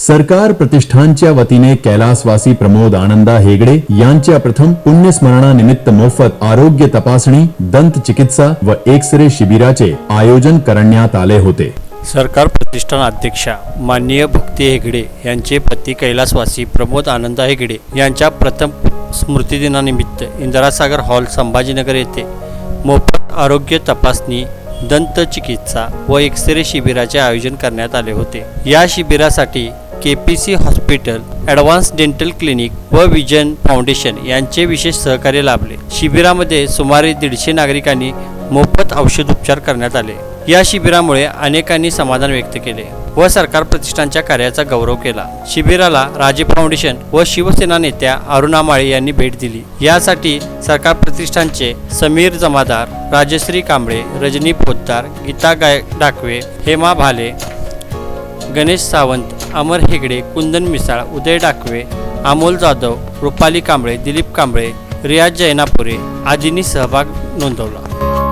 सरकार प्रतिष्ठानच्या वतीने कैलासवासी प्रमोद आनंदा हेगडे यांच्या प्रथम पुण्यस्मरणानिमित्त मोफत आरोग्य तपासणी दंत चिकित्सा व एक्स रे शिबिराचे आयोजन करण्यात आले होते. सरकार प्रतिष्ठान अध्यक्षा माननीय भक्ती हेगडे यांचे पती कैलासवासी प्रमोद आनंदा हेगडे यांच्या प्रथम स्मृतिदिनानिमित्त इंदिरासागर हॉल संभाजीनगर येथे मोफत आरोग्य तपासणी दंत चिकित्सा व एक्सरे शिबिराचे आयोजन करण्यात आले होते. या शिबिरासाठी K P C hospital advance dental clinic व विजन फाउंडेशन यांचे विशेष सहकार्य लाभले. शिबिरामध्ये सुमारे दीडशे नागरिकांनी मोफत औषधोपचार करण्यात आले. या शिबिरामुळे अनेकांनी समाधान व्यक्त केले व सरकार प्रतिष्ठानच्या कार्याचा गौरव केला. शिबिराला राजे फाउंडेशन व शिवसेना नेत्या अरुणा माळे यांनी भेट दिली. यासाठी सरकार प्रतिष्ठानचे समीर जमादार राजश्री कांबळे रजनी पोद्दार गीता गाय डाकवे हेमा भाले गणेश सावंत अमर हेगडे कुंदन मिसाळ उदय डाकवे अमोल जाधव रुपाली कांबळे दिलीप कांबळे रियाज जैनापुरे आदींनी सहभाग नोंदवला.